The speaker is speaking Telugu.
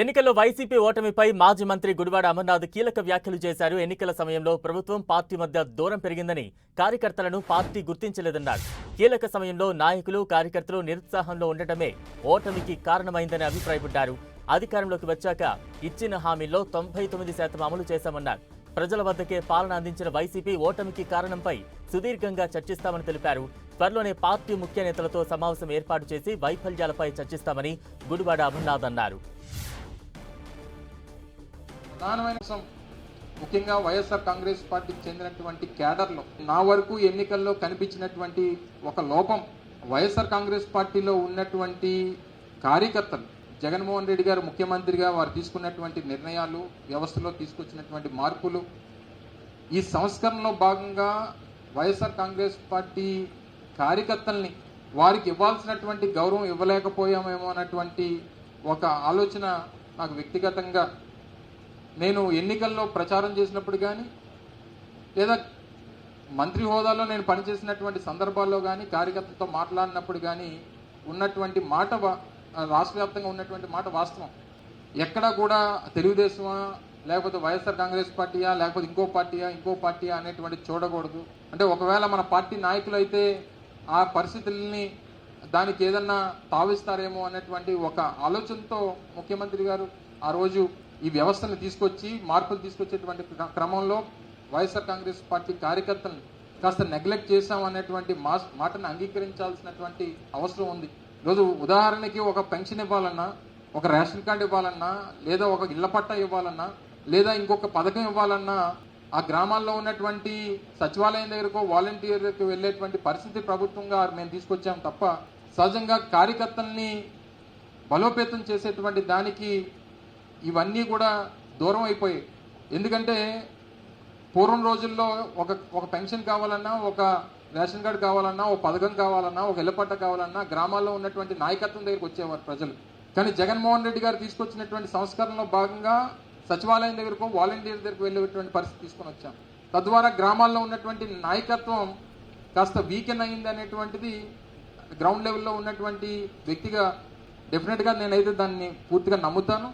ఎన్నికల్లో వైసీపీ ఓటమిపై మాజీ మంత్రి గుడివాడ అమర్నాథ్ కీలక వ్యాఖ్యలు చేశారు. ఎన్నికల సమయంలో ప్రభుత్వం పార్టీ మధ్య దూరం పెరిగిందని కార్యకర్తలను పార్టీ గుర్తించలేదన్నారు. కీలక సమయంలో నాయకులు కార్యకర్తలు నిరుత్సాహంలో ఉండటమే ఓటమికి కారణమైందని అభిప్రాయపడ్డారు. అధికారంలోకి వచ్చాక ఇచ్చిన హామీల్లో తొంభై తొమ్మిది శాతం అమలు చేశామన్నారు. ప్రజల వద్దకే పాలన అందించిన వైసీపీ ఓటమికి కారణంపై సుదీర్ఘంగా చర్చిస్తామని తెలిపారు. త్వరలోనే పార్టీ ముఖ్య నేతలతో సమావేశం ఏర్పాటు చేసి వైఫల్యాలపై చర్చిస్తామని గుడివాడ అమర్నాథ్ అన్నారు. ప్రధానమైన అంశం ముఖ్యంగా వైఎస్ఆర్ కాంగ్రెస్ పార్టీకి చెందినటువంటి క్యాడర్లో. నా వరకు ఎన్నికల్లో కనిపించినటువంటి ఒక లోపం వైఎస్ఆర్ కాంగ్రెస్ పార్టీలో ఉన్నటువంటి కార్యకర్తలు జగన్మోహన్ రెడ్డి గారు ముఖ్యమంత్రిగా వారు తీసుకున్నటువంటి నిర్ణయాలు వ్యవస్థలో తీసుకొచ్చినటువంటి మార్పులు. ఈ సంస్కరణలో భాగంగా వైఎస్ఆర్ కాంగ్రెస్ పార్టీ కార్యకర్తల్ని వారికి ఇవ్వాల్సినటువంటి గౌరవం ఇవ్వలేకపోయామేమో అన్నటువంటి ఒక ఆలోచన నాకు వ్యక్తిగతంగా నేను ఎన్నికల్లో ప్రచారం చేసినప్పుడు కానీ లేదా మంత్రి హోదాలో నేను పనిచేసినటువంటి సందర్భాల్లో కానీ కార్యకర్తలతో మాట్లాడినప్పుడు కానీ ఉన్నటువంటి మాట రాష్ట్ర వ్యాప్తంగా ఉన్నటువంటి మాట వాస్తవం. ఎక్కడా కూడా తెలుగుదేశమా లేకపోతే వైఎస్ఆర్ కాంగ్రెస్ పార్టీయా లేకపోతే ఇంకో పార్టీయా ఇంకో పార్టీయా అనేటువంటి చూడకూడదు. అంటే ఒకవేళ మన పార్టీ నాయకులు అయితే ఆ పరిస్థితుల్ని దానికి ఏదన్నా తావిస్తారేమో అనేటువంటి ఒక ఆలోచనతో ముఖ్యమంత్రి గారు ఆ రోజు ఈ వ్యవస్థను తీసుకొచ్చి మార్పులు తీసుకొచ్చేటువంటి క్రమంలో వైఎస్ఆర్ కాంగ్రెస్ పార్టీ కార్యకర్తలను కాస్త నెగ్లెక్ట్ చేశాం అనేటువంటి మాటను అంగీకరించాల్సినటువంటి అవసరం ఉంది. ఈరోజు ఉదాహరణకి ఒక పెన్షన్ ఇవ్వాలన్నా ఒక రేషన్ కార్డు ఇవ్వాలన్నా లేదా ఒక ఇళ్ళ పట్టా ఇవ్వాలన్నా లేదా ఇంకొక పథకం ఇవ్వాలన్నా ఆ గ్రామాల్లో ఉన్నటువంటి సచివాలయం దగ్గరకు వాలంటీర్ వెళ్ళేటువంటి పరిస్థితి ప్రభుత్వంగా మేము తీసుకొచ్చాం తప్ప సహజంగా కార్యకర్తల్ని బలోపేతం చేసేటువంటి దానికి ఇవన్నీ కూడా దూరం అయిపోయాయి. ఎందుకంటే పూర్వం రోజుల్లో ఒక ఒక పెన్షన్ కావాలన్నా ఒక రేషన్ కార్డు కావాలన్నా ఒక పథకం కావాలన్నా ఒక ఇళ్ళపట్ట కావాలన్నా గ్రామాల్లో ఉన్నటువంటి నాయకత్వం దగ్గరికి వచ్చేవారు ప్రజలు. కానీ జగన్మోహన్ రెడ్డి గారు తీసుకొచ్చినటువంటి సంస్కరణలో భాగంగా సచివాలయం దగ్గరకు వాలంటీర్ దగ్గరకు వెళ్ళేటువంటి పరిస్థితి తీసుకొని వచ్చాం. తద్వారా గ్రామాల్లో ఉన్నటువంటి నాయకత్వం కాస్త వీకెన్ అయింది అనేటువంటిది గ్రౌండ్ లెవెల్లో ఉన్నటువంటి వ్యక్తిగా డెఫినెట్గా నేనైతే దాన్ని పూర్తిగా నమ్ముతాను.